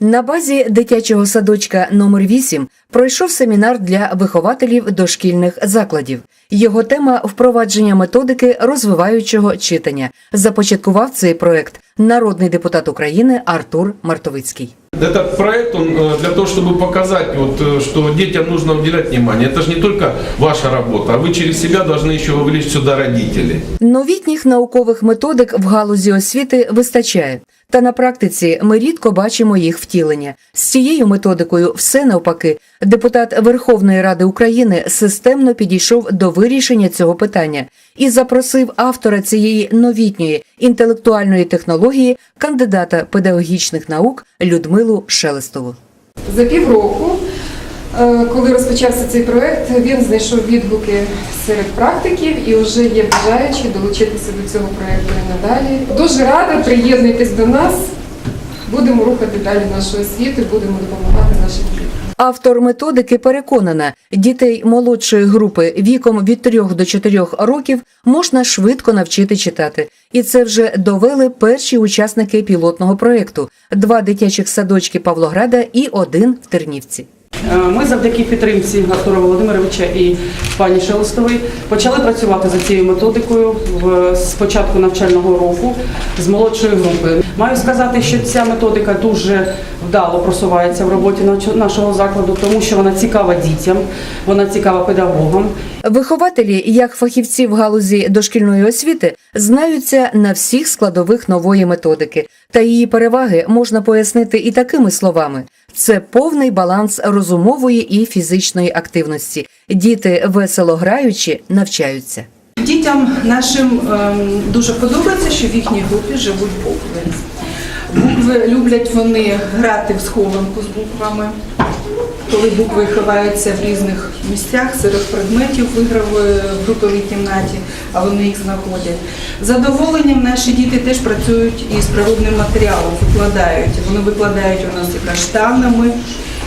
На базі дитячого садочка номер 8 пройшов семінар для вихователів дошкільних закладів. Його тема впровадження методики розвиваючого читання. Започаткував цей проект народний депутат України Артур Мартовицький. Этот проект, он э, для того, чтобы показать, вот, э, что детям нужно уделять внимание. Это же не только ваша работа, а вы через себя должны еще вовлечь сюда родителей. Новітніх наукових методик в галузі освіти вистачає. Та на практиці ми рідко бачимо їх втілення. З цією методикою все навпаки. Депутат Верховної Ради України системно підійшов до вирішення цього питання і запросив автора цієї новітньої інтелектуальної технології, кандидата педагогічних наук Людмилу Шелестову. За півроку, коли розпочався цей проект, він знайшов відгуки серед практиків і вже є бажаючі долучитися до цього проекту і надалі. Дуже рада, приєднуйтесь до нас. Будемо рухати далі нашу освіту, будемо допомагати нашим дітям. Автор методики переконана, дітей молодшої групи віком від 3 до 4 років можна швидко навчити читати. І це вже довели перші учасники пілотного проєкту – два дитячих садочки Павлограда і один в Тернівці. Е, Ми завдяки підтримці Артура Володимировича і пані Шелестової почали працювати за цією методикою в, з початку навчального року з молодшої групи. Маю сказати, що ця методика дуже вдало просувається в роботі нашого закладу, тому що вона цікава дітям, вона цікава педагогам. Вихователі, як фахівці в галузі дошкільної освіти, знаються на всіх складових нової методики, та її переваги можна пояснити і такими словами: це повний баланс розумової і фізичної активності. Діти весело граючи навчаються. Дітям нашим ем, дуже подобається, що в їхній групі живуть букви. Букви люблять вони грати в схованку з буквами, коли букви ховаються в різних місцях серед предметів в в груповій кімнаті, а вони їх знаходять. Задоволенням наші діти теж працюють із природним матеріалом, викладають. Вони викладають у нас і каштанами,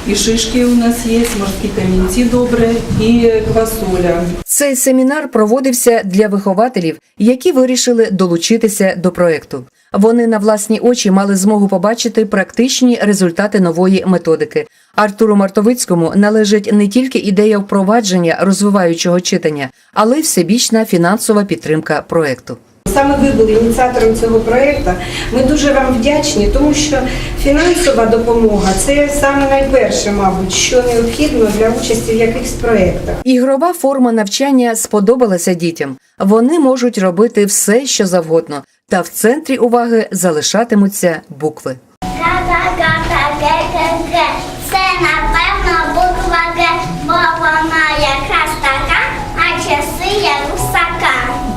і шишки у нас є, морські камінці добре, і квасоля. Цей семінар проводився для вихователів, які вирішили долучитися до проекту. Вони на власні очі мали змогу побачити практичні результати нової методики. Артуру Мартовицькому належить не тільки ідея впровадження розвиваючого читання, але й всебічна фінансова підтримка проекту. Саме ви були ініціатором цього проєкту. Ми дуже вам вдячні, тому що фінансова допомога це саме найперше, мабуть, що необхідно для участі в якихось проєктах. Ігрова форма навчання сподобалася дітям. Вони можуть робити все, що завгодно, та в центрі уваги залишатимуться букви. Га-га-га-га-га-га. Це напевно буква Г, бо вона якраз така, а часи є русака.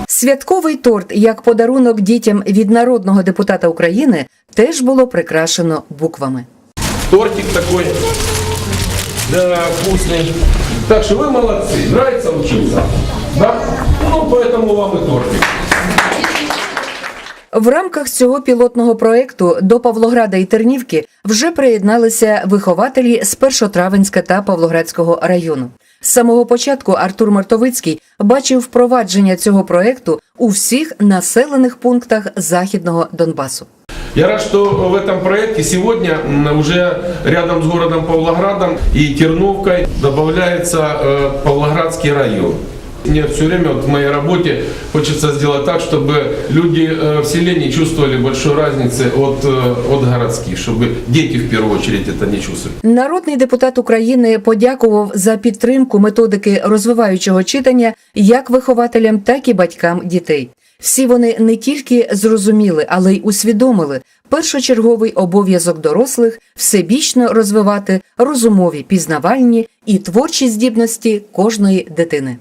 Святковий торт як подарунок дітям від народного депутата України теж було прикрашено буквами. Тортик такой, да, вкусный. Так что вы молодцы, нравится учиться? Да? Ну, поэтому вам и тортик. В рамках цього пілотного проекту до Павлограда і Тернівки вже приєдналися вихователі з Першотравенська та Павлоградського району. З самого початку Артур Мартовицький бачив впровадження цього проекту у всіх населених пунктах західного Донбасу. Я рад, что в этом проекте сегодня уже рядом с городом Павлоградом и Терновкой добавляется э, Павлоградский район. Мне все время вот в моей работе хочется сделать так, чтобы люди э, в селе не чувствовали большой разницы от, э, от городских, чтобы дети в первую очередь это не чувствовали. Народний депутат України подякував за підтримку методики розвиваючого читання як вихователям, так і батькам дітей. Всі вони не тільки зрозуміли, але й усвідомили першочерговий обов'язок дорослих всебічно розвивати розумові, пізнавальні і творчі здібності кожної дитини.